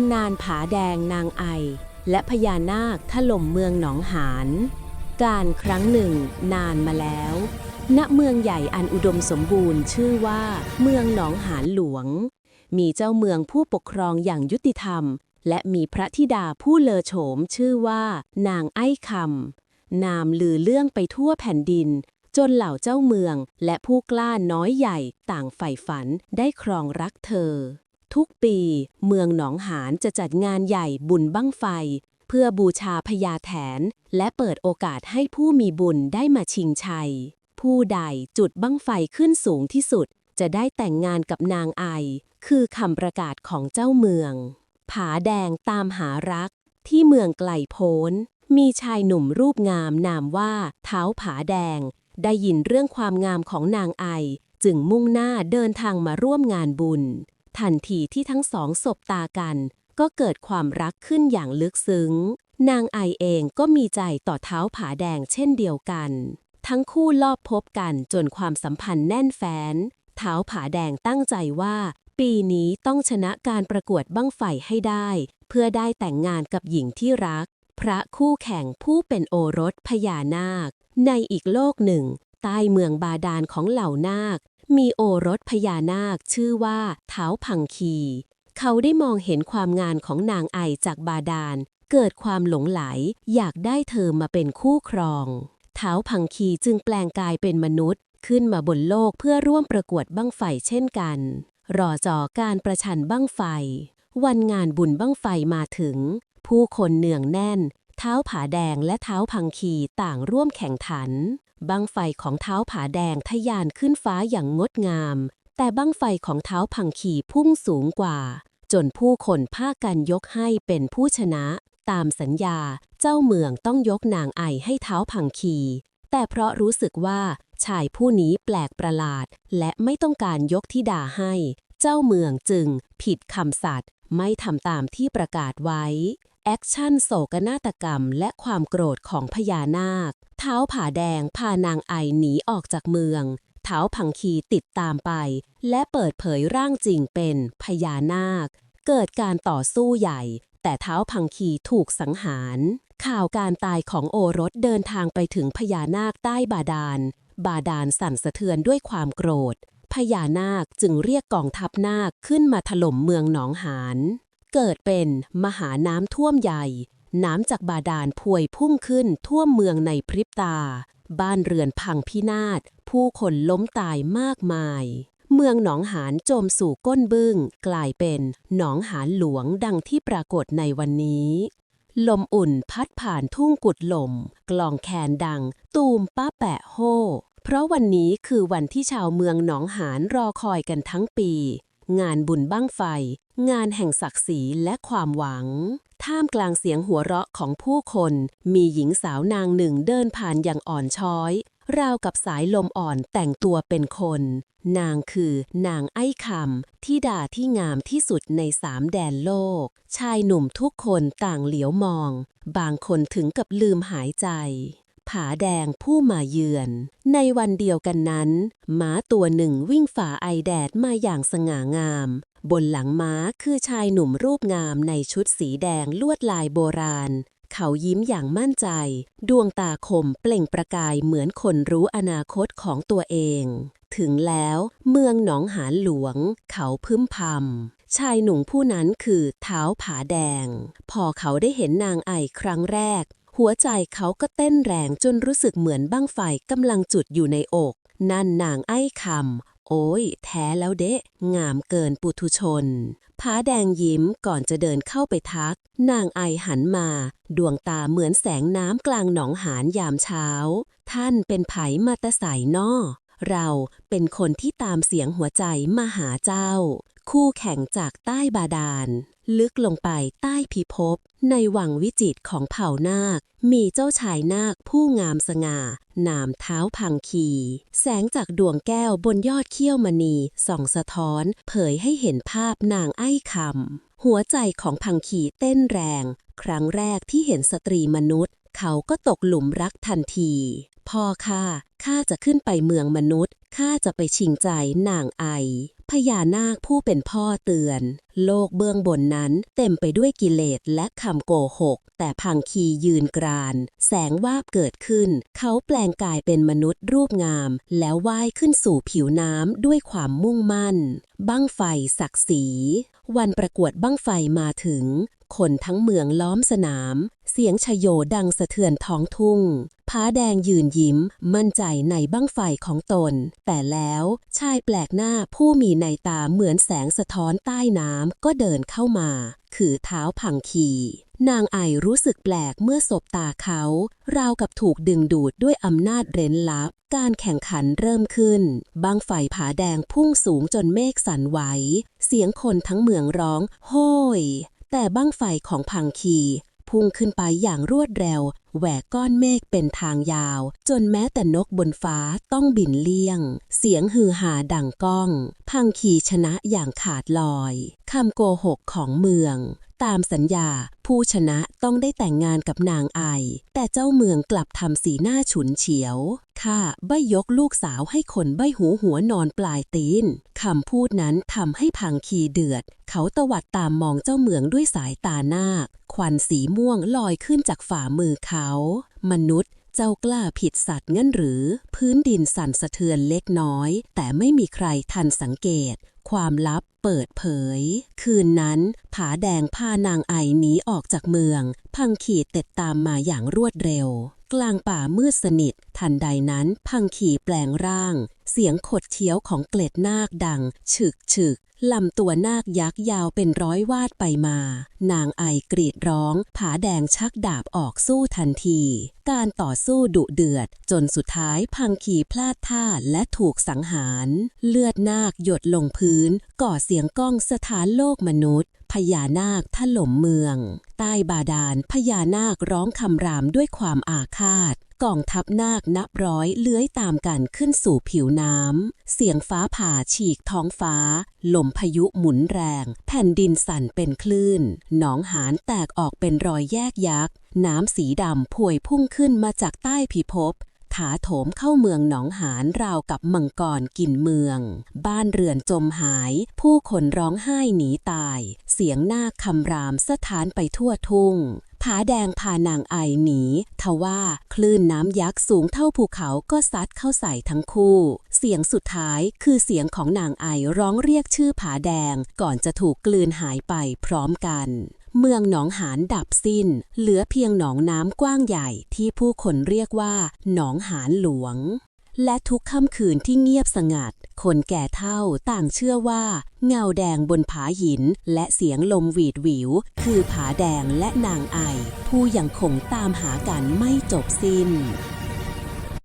ำนานผาแดงนางไอ และพญานาคถล่มเมืองหนองหาน การครั้งหนึ่งนานมาแล้ว ณเมืองใหญ่อันอุดมสมบูรณ์ชื่อว่า เมืองหนองหานหลวง มีเจ้าเมืองผู้ปกครองอย่างยุติธรรม และมีพระธิดาผู้เลอโฉมชื่อว่า นางไอ้คำนามลือเรื่องไปทั่วแผ่นดิน จนเหล่าเจ้าเมืองและผู้กล้าน้อยใหญ่ต่างใฝ่ฝันได้ครองรักเธอ ทุกปีเมืองหนองหานจะจัดงานใหญ่บุญบั้งไฟ เพื่อบูชาพญาแถน และเปิดโอกาสให้ผู้มีบุญได้มาชิงชัย ผู้ใดจุดบั้งไฟขึ้นสูงที่สุด จะได้แต่งงานกับนางไอ คือคำประกาศของเจ้าเมือง ผาแดงตามหารัก ที่เมืองไกลโพ้น มีชายหนุ่มรูปงามนามว่าเท้าผาแดง ได้ยินเรื่องความงามของนางไอ จึงมุ่งหน้าเดินทางมาร่วมงานบุญ ทันทีที่ทั้งสองสบตากัน ก็เกิดความรักขึ้นอย่างลึกซึ้ง นางไอเองก็มีใจต่อเท้าผาแดงเช่นเดียวกัน ทั้งคู่ลอบพบกันจนความสัมพันธ์แน่นแฟ้น เท้าผาแดงตั้งใจว่า ปีนี้ต้องชนะการประกวดบั้งไฟให้ได้ เพื่อได้แต่งงานกับหญิงที่รัก พระคู่แข่งผู้เป็นโอรสพญานาค ในอีกโลกหนึ่งใต้เมืองบาดาลของเหล่านาค มีโอรสพญานาคชื่อว่าเท้าพังคี เขาได้มองเห็นความงานของนางไอจากบาดาล เกิดความหลงไหล อยากได้เธอมาเป็นคู่ครองเท้าพังคีจึงแปลงกายเป็นมนุษย์ ขึ้นมาบนโลกเพื่อร่วมประกวดบั้งไฟเช่นกัน รอจอการประชันบั้งไฟ วันงานบุญบั้งไฟมาถึง ผู้คนเนืองแน่น เท้าผาแดงและเท้าพังคีต่างร่วมแข่งขัน บังไฟของเท้าผาแดงทะยานขึ้นฟ้าอย่างงดงาม แต่บังไฟของเท้าพังคีพุ่งสูงกว่า จนผู้คนพากันยกให้เป็นผู้ชนะ ตามสัญญาเจ้าเมืองต้องยกนางไอให้เท้าพังคี แต่เพราะรู้สึกว่าชายผู้นี้แปลกประหลาด และไม่ต้องการยกธิดาให้ เจ้าเมืองจึงผิดคำสัตย์ ไม่ทำตามที่ประกาศไว้ แอคชั่นโศกนาฏกรรมและความโกรธของพญานาค เท้าผาแดงพานางไอหนีออกจากเมือง เท้าพังคีติดตามไป และเปิดเผยร่างจริงเป็นพญานาค เกิดการต่อสู้ใหญ่ แต่เท้าพังคีถูกสังหาร ข่าวการตายของโอรสเดินทางไปถึงพญานาคใต้บาดาล บาดาลสั่นสะเทือนด้วยความโกรธ พญานาคจึงเรียกกองทัพนาคขึ้นมาถล่มเมืองหนองหาน เกิดเป็นมหาน้ำท่วมใหญ่ น้ำจากบาดาลพวยพุ่งขึ้นท่วมเมืองในพริบตา บ้านเรือนพังพินาศ ผู้คนล้มตายมากมาย เมืองหนองหานจมสู่ก้นบึ้ง กลายเป็นหนองหานหลวงดังที่ปรากฏในวันนี้ลมอุ่นพัดผ่านทุ่งกุดลม กลองแคนดัง ตูมป้าแปะโฮ เพราะวันนี้คือวันที่ชาวเมืองหนองหานรอคอยกันทั้งปี งานบุญบั้งไฟ งานแห่งศักดิ์ศรีและความหวัง ท่ามกลางเสียงหัวเราะของผู้คน มีหญิงสาวนางหนึ่งเดินผ่านอย่างอ่อนช้อย ราวกับสายลมอ่อนแต่งตัวเป็นคน นางคือนางไอ้คำที่ดาที่งามที่สุดในสามแดนโลก ชายหนุ่มทุกคนต่างเหลียวมอง บางคนถึงกับลืมหายใจ ผาแดงผู้มาเยือน ในวันเดียวกันนั้น ม้าตัวหนึ่งวิ่งฝ่าไอแดดมาอย่างสง่างาม บนหลังม้าคือชายหนุ่มรูปงามในชุดสีแดงลวดลายโบราณ เขายิ้มอย่างมั่นใจ ดวงตาคมเปล่งประกายเหมือนคนรู้อนาคตของตัวเอง ถึงแล้วเมืองหนองหานหลวง เขาพึมพำชายหนุ่มผู้นั้นคือเท้าผาแดง พอเขาได้เห็นนางไอครั้งแรก หัวใจเขาก็เต้นแรงจนรู้สึกเหมือนบ้างไฟกำลังจุดอยู่ในอก นั่นนางไอ้คำ โอ้ย แท้แล้วเดะ งามเกินปุถุชน ผาแดงยิ้มก่อนจะเดินเข้าไปทัก นางไอหันมา ดวงตาเหมือนแสงน้ำกลางหนองหานยามเช้า ท่านเป็นไผมาตะใสนอ เราเป็นคนที่ตามเสียงหัวใจมาหาเจ้า คู่แข่งจากใต้บาดาล ลึกลงไปใต้พิภพ ในวังวิจิตของเผ่านาค มีเจ้าชายนาคผู้งามสง่า นามเท้าพังคี แสงจากดวงแก้วบนยอดเขี้ยวมณีส่องสะท้อน เผยให้เห็นภาพนางไอ้คำหัวใจของพังคีเต้นแรง ครั้งแรกที่เห็นสตรีมนุษย์ เขาก็ตกหลุมรักทันที พ่อข้าข้าจะขึ้นไปเมืองมนุษย์ข้าจะไปชิงใจนางไอพญานาคผู้เป็นพ่อเตือน โลกเบื้องบนนั้นเต็มไปด้วยกิเลสและคำโกหก แต่พังคียืนกราน แสงวาบเกิดขึ้น เขาแปลงกายเป็นมนุษย์รูปงาม แล้วว่ายขึ้นสู่ผิวน้ำด้วยความมุ่งมั่น บั้งไฟศักดิ์ศรีวันประกวดบั้งไฟมาถึง คนทั้งเมืองล้อมสนาม เสียงชโยดังสะเทือนท้องทุ่ง ผาแดงยืนยิ้ม มั่นใจในบั้งไฟของตน แต่แล้วชายแปลกหน้าผู้มีในตาเหมือนแสงสะท้อนใต้น้ำก็เดินเข้ามา คือเท้าพังคีนางไอรู้สึกแปลกเมื่อสบตาเขา ราวกับถูกดึงดูดด้วยอำนาจเร้นลับ การแข่งขันเริ่มขึ้นบังไฟผาแดงพุ่งสูงจนเมฆสั่นไหว เสียงคนทั้งเมืองร้องโห้ยแต่บั้งไฟของพังคี พุ่งขึ้นไปอย่างรวดเร็ว แหวกก้อนเมฆเป็นทางยาว จนแม้แต่นกบนฟ้าต้องบินเลี่ยง เสียงฮือหาดังก้อง พังขีชนะอย่างขาดลอย คำโกหกของเมือง ตามสัญญา ผู้ชนะต้องได้แต่งงานกับนางไอ แต่เจ้าเมืองกลับทำสีหน้าฉุนเฉียวข้าใบยกลูกสาวให้คนใบหูหัวนอนปลายตีนคำพูดนั้นทำให้พังคีเดือด เขาตวัดตามมองเจ้าเมืองด้วยสายตาหนาคควันสีม่วงลอยขึ้นจากฝ่ามือเขา มนุษย์เจ้ากล้าผิดสัตว์งั้นหรือ พื้นดินสั่นสะเทือนเล็กน้อย แต่ไม่มีใครทันสังเกต ความลับเปิดเผย คืนนั้น ผาแดงพานางไอหนีออกจากเมือง พังขีดเต็ดตามมาอย่างรวดเร็ว กลางป่ามืดสนิท ทันใดนั้น พังขีแปลงร่าง เสียงขดเคี้ยวของเกล็ดนาคดัง ฉึกฉึก ลำตัวนาคยักษ์ยาวเป็นร้อยวาดไปมา นางไอกรีดร้อง ผาแดงชักดาบออกสู้ทันที การต่อสู้ดุเดือด จนสุดท้ายพังขีพลาดท่าและถูกสังหาร เลือดนาคหยดลงพื้น ก่อเสียงก้องสถานโลกมนุษย์ พญานาคถล่มเมือง ใต้บาดาลพญานาคร้องคำรามด้วยความอาฆาตกองทัพนาคนับร้อยเลื้อยตามกันขึ้นสู่ผิวน้ำ เสียงฟ้าผ่าฉีกท้องฟ้า ลมพายุหมุนแรง แผ่นดินสั่นเป็นคลื่น หนองหานแตกออกเป็นรอยแยกยักษ์ น้ำสีดำพวยพุ่งขึ้นมาจากใต้พิภพ ถาโถมเข้าเมืองหนองหานราวกับมังกรกินเมือง บ้านเรือนจมหาย ผู้คนร้องไห้หนีตาย เสียงหน้าคคำรามสถานไปทั่วทุ่งผาแดงพานางไอหนีทว่าคลื่นน้ำยักษ์สูงเท่าภูเขาก็ซัดเข้าใส่ทั้งคู่ เสียงสุดท้ายคือเสียงของนางไอร้องเรียกชื่อผาแดงก่อนจะถูกกลืนหายไปพร้อมกัน เมืองหนองหานดับสิ้น เหลือเพียงหนองน้ำกว้างใหญ่ที่ผู้คนเรียกว่า หนองหานหลวง และทุกค่ำคืนที่เงียบสงัด คนแก่เฒ่าต่างเชื่อว่า เงาแดงบนผาหิน และเสียงลมหวีดหวิว คือผาแดงและนางไอ ผู้ยังคงตามหากันไม่จบสิ้น